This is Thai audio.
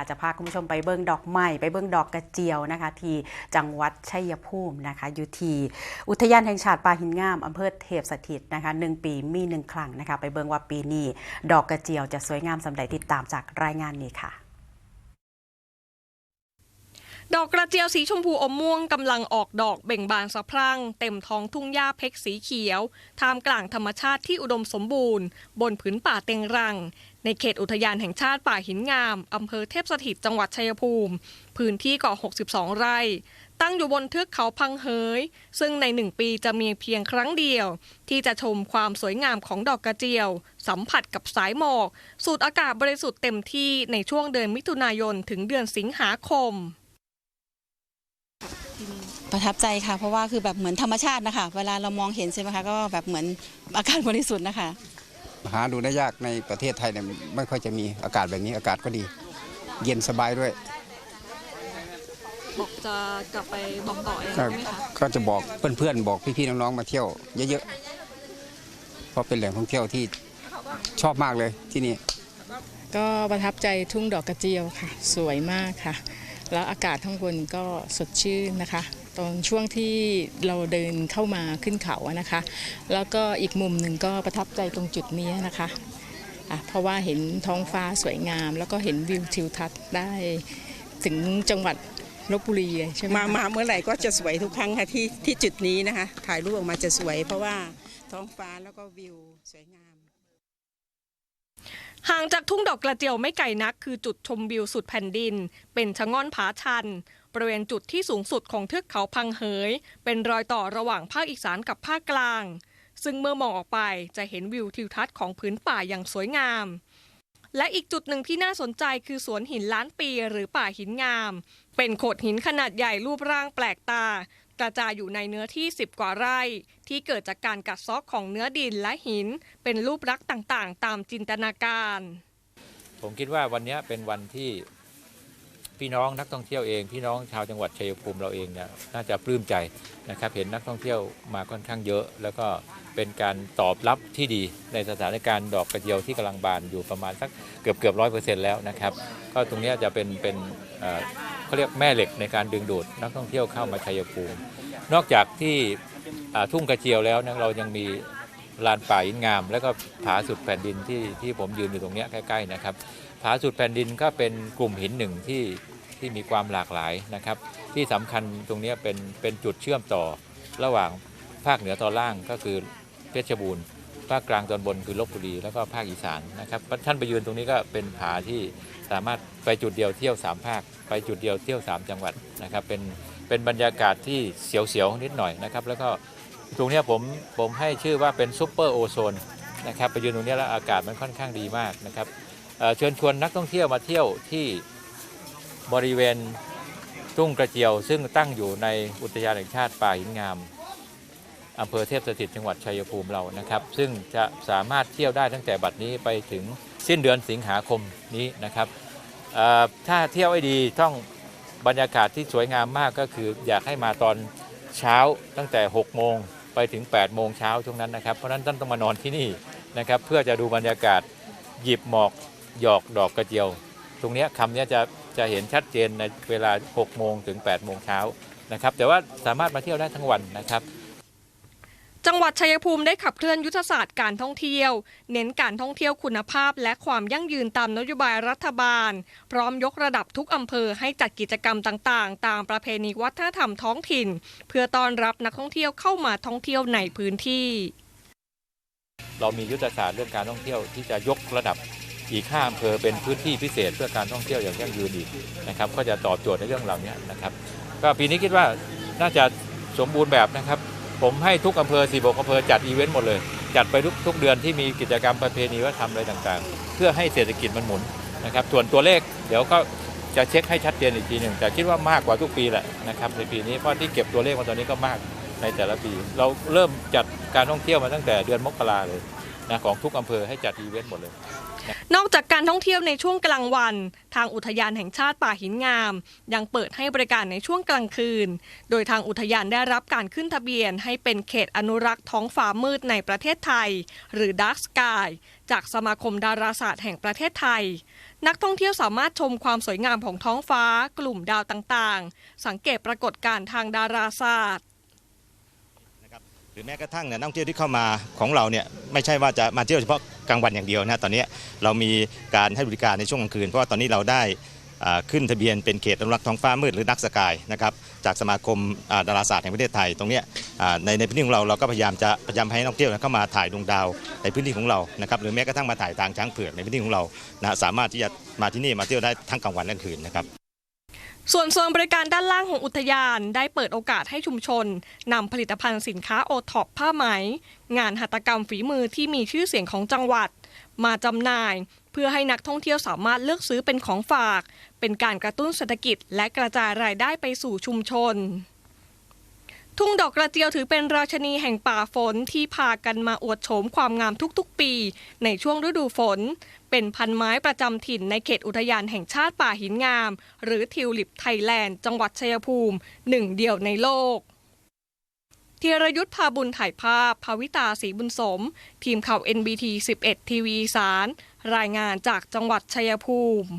าจะพาคุณผู้ชมไปเบิ้งดอกไม้ไปเบิ้งดอกกระเจียวนะคะ ที่จังหวัดชัยภูมินะคะอยู่ที่อุทยานแห่งชาติป่าหินงามอำเภอเทพสถิตนะคะหนึ่งปีมีหนึ่งครั้งนะคะ ไปเบิ้งว่าปีนี้ดอกกระเจียวจะสวยงามสำใดติดตามจากรายงานนี้ค่ะ ดอกกระเจียวสีชมพูอมม่วงกำลังออกดอกเบ่งบานสะพรั่ง เต็มท้องทุ่งหญ้าเพกสีเขียว ท่ามกลางธรรมชาติที่อุดมสมบูรณ์ บนผืนป่าเต็งรัง ในเขตอุทยานแห่งชาติป่าหินงาม อำเภอเทพสถิตจังหวัดชัยภูมิ พื้นที่กว่า 62 ไร่ ตั้งอยู่บนเทือกเขาพังเฮยซึ่งในหนึ่งปีจะมีเพียงครั้งเดียว ที่จะชมความสวยงามของดอกกระเจียว สัมผัสกับสายหมอก สูดอากาศบริสุทธิ์เต็มที่ในช่วงเดือนมิถุนายนถึงเดือนสิงหาคม ประทับใจค่ะ เพราะว่าคือแบบเหมือนธรรมชาตินะคะ เวลาเรามองเห็นใช่ไหมคะก็แบบเหมือนอากาศบริสุทธิ์นะคะ หาดูได้ยากในประเทศไทยเนี่ยไม่ค่อยจะมีอากาศแบบนี้อากาศก็ดี เย็นสบายด้วย บอกจะกลับไปบอกต่อเองก็ไหมคะก็จะบอกเพื่อนๆบอกพี่ๆน้องๆมาเที่ยวเยอะๆเพราะเป็นแหล่งท่องเที่ยวที่ชอบมากเลยที่นี่ ก็ประทับใจทุ่งดอกกระเจียวค่ะ สวยมากค่ะ แล้วอากาศข้างบนก็สดชื่นนะคะ ตอนช่วงที่เราเดินเข้ามาขึ้นเขานะคะ แล้วก็อีกมุมหนึ่งก็ประทับใจตรงจุดนี้นะคะะเพราะว่าเห็นท้องฟ้าสวยงาม แล้วก็เห็นวิวทิวทัศน์ได้ถึงจังหวัดลบบุรีใช่ไหมมามาเมื่อไหร่ก็จะสวยทุกครั้งค่ะที่ที่จุดนี้นะคะ ถ่ายรูปออกมาจะสวยเพราะว่าท้องฟ้าแล้วก็วิวสวยงาม ห่างจากทุ่งดอกกระเจียวไม่ไกลนัก คือจุดชมวิวสุดแผ่นดิน เป็นชะง่อนผาชัน บริเวณจุดที่สูงสุดของเทือกเขาพังเหย เป็นรอยต่อระหว่างภาคอีสานกับภาคกลาง ซึ่งเมื่อมองออกไปจะเห็นวิวทิวทัศน์ของพื้นป่าอย่างสวยงาม และอีกจุดหนึ่งที่น่าสนใจคือสวนหินล้านปีหรือป่าหินงาม เป็นโขดหินขนาดใหญ่รูปร่างแปลกตา กระจายอยู่ในเนื้อที่ 10 กว่าไร่ ที่เกิดจากการกัดเซอกของเนื้อดินและหิน เป็นรูปลักษณ์ต่างๆ ตามจินตนาการ ผมคิดว่าวันนี้เป็นวันที่พี่น้องนักท่องเที่ยวเอง พี่น้องชาวจังหวัดชัยภูมิเราเองเนี่ยน่าจะปลื้มใจนะครับเห็นนักท่องเที่ยวมาค่อนข้างเยอะ แล้วก็เป็นการตอบรับที่ดีในสถานการณ์ดอกกระเจียวที่กำลังบานอยู่ประมาณสักเกือบเกือบร้อยเปอร์เซ็นต์แล้วนะครับ ก็ตรงนี้จะเป็นเป็น เขาเรียกแม่เหล็กในการดึงดูดนักท่องเที่ยวเข้ามาชัยภูมิ นอกจากที่ทุ่งกระเจียวแล้วนะเรายังมีลานป่าหินงาม แล้วก็ผาสุดแผ่นดินที่ที่ผมยืนอยู่ตรงนี้ใกล้ๆนะครับผาสุดแผ่นดินก็เป็นกลุ่มหินหนึ่งที่ที่มีความหลากหลายนะครับ ที่สำคัญตรงนี้เป็นเป็นจุดเชื่อมต่อระหว่างภาคเหนือตอนล่างก็คือเพชรบูรณ์ ภาคกลางตอนบนคือลบบุรีแล้วก็ภาคอีสานนะครับท่านไปยืนตรงนี้ก็เป็นผาที่สามารถไปจุดเดียวเที่ยวสามภาค ไปจุดเดียวเที่ยวสามจังหวัดนะครับเป็นเป็นบรรยากาศที่เสียวๆนิดหน่อยนะครับแล้วก็ตรงนี้ผมผมให้ชื่อว่าเป็นซูเปอร์โอโซนนะครับไปยืนตรงนี้แล้วอากาศมันค่อนข้างดีมากนะครับเอ่อเชิญชวนนักท่องเที่ยวมาเที่ยวที่บริเวณทุ่งกระเจียว ซึ่งตั้งอยู่ในอุทยานแห่งชาติป่าหินงาม อำเภอเทพสถิตจังหวัดชัยภูมิเรานะครับ ซึ่งจะสามารถเที่ยวได้ตั้งแต่บัดนี้ไปถึงสิ้นเดือนสิงหาคมนี้นะครับถ้าเที่ยวให้ดีต้องบรรยากาศที่สวยงามมากก็คือ อยากให้มาตอนเช้าตั้งแต่ 6 โมงไปถึง 8 โมงเช้าช่วงนั้นนะครับ เพราะนั้นท่านต้องมานอนที่นี่นะครับเพื่อจะดูบรรยากาศหยิบหมอกหยอกดอกกระเจียว ตรงนี้คำนี้จะจะเห็นชัดเจนในเวลา 6 โมงถึง 8 โมงเช้านะครับแต่ว่าสามารถมาเที่ยวได้ทั้งวันนะครับ จังหวัดชัยภูมิได้ขับเคลื่อนยุทธศาสตร์การท่องเที่ยว เน้นการท่องเที่ยวคุณภาพ และความยั่งยืนตามนโยบายรัฐบาล พร้อมยกระดับทุกอำเภอให้จัดกิจกรรมต่างๆ ตามประเพณีวัฒนธรรมท้องถิ่น เพื่อต้อนรับนักท่องเที่ยวเข้ามาท่องเที่ยวในพื้นที่ เรามียุทธศาสตร์เรื่องการท่องเที่ยวที่จะยกระดับอีกห้าอำเภอเป็นพื้นที่พิเศษเพื่อการท่องเที่ยวอย่างยั่งยืนอีกนะครับก็จะตอบโจทย์ในเรื่องเหล่านี้นะครับ ก็ปีนี้คิดว่าน่าจะสมบูรณ์แบบนะครับ ผมให้ทุกอำเภอ 46อำเภอจัดอีเวนต์หมดเลย จัดไปทุกทุกเดือนที่มีกิจกรรมประเพณีวัฒนธรรมอะไรต่างๆ เพื่อให้เศรษฐกิจมันหมุนนะครับ ส่วนตัวเลขเดี๋ยวก็จะเช็คให้ชัดเจนอีกทีหนึ่งแต่คิดว่ามากกว่าทุกปีแหละนะครับในปีนี้เพราะที่เก็บตัวเลขมาตอนนี้ก็มากในแต่ละปี เราเริ่มจัดการท่องเที่ยวมาตั้งแต่เดือนมกราเลยนะของทุกอำเภอให้จัดอีเวนต์หมดเลย นอกจากการท่องเที่ยวในช่วงกลางวัน ทางอุทยานแห่งชาติป่าหินงาม ยังเปิดให้บริการในช่วงกลางคืน โดยทางอุทยานได้รับการขึ้นทะเบียน ให้เป็นเขตอนุรักษ์ท้องฟ้ามืดในประเทศไทย หรือ Dark Sky จากสมาคมดาราศาสตร์แห่งประเทศไทย นักท่องเที่ยวสามารถชมความสวยงามของท้องฟ้า กลุ่มดาวต่างๆ สังเกตปรากฏการณ์ทางดาราศาสตร์ รือแม้กระทั่งเนี่ยนักท่องเที่ยวที่เข้ามาของเราเนี่ยไม่ใช่ว่าจะมาเที่ยวเฉพาะกลางวันอย่างเดียวนะตอนนี้เรามีการให้บริการในช่วงกลางคืน เพราะว่าตอนนี้เราได้ขึ้นทะเบียนเป็นเขตอนุรักษ์ท้องฟ้ามืดหรือนักสกายนะครับจากสมาคมดาราศาสตร์แห่งประเทศไทย ตรงนี้ในในพื้นที่ของเราเราก็พยายามจะพยายามให้นักท่องเที่ยวเข้ามาถ่ายดวงดาวในพื้นที่ของเรานะครับหรือแม้กระทั่งมาถ่ายทางช้างเผือกในพื้นที่ของเรานะสามารถที่จะมาที่นี่มาเที่ยวได้ทั้งกลางวันและกลางคืนนะครับ ส่วนโซนบริการด้านล่างของอุทยานได้เปิดโอกาสให้ชุมชนนำผลิตภัณฑ์สินค้าโอท็อปผ้าไหม งานหัตถกรรมฝีมือที่มีชื่อเสียงของจังหวัด มาจำหน่าย เพื่อให้นักท่องเที่ยวสามารถเลือกซื้อเป็นของฝาก เป็นการกระตุ้นเศรษฐกิจและกระจายรายได้ไปสู่ชุมชน ทุ่งดอกกระเจียวถือเป็นราชนีแห่งป่าฝนที่พากันมาอวดโฉมความงามทุกๆ ปี ในช่วงฤดูฝน เป็นพันไม้ประจำถิ่นในเขตอุทยานแห่งชาติป่าหินงาม หรือทิวลิปไทยแลนด์จังหวัดชัยภูมิ หนึ่งเดียวในโลกธีรยุทธพาบุญถ่ายภาพ ภาวิตาศรีบุญสม ทีมข่าว NBT 11 ทีวีสาร รายงานจากจังหวัดชัยภูมิ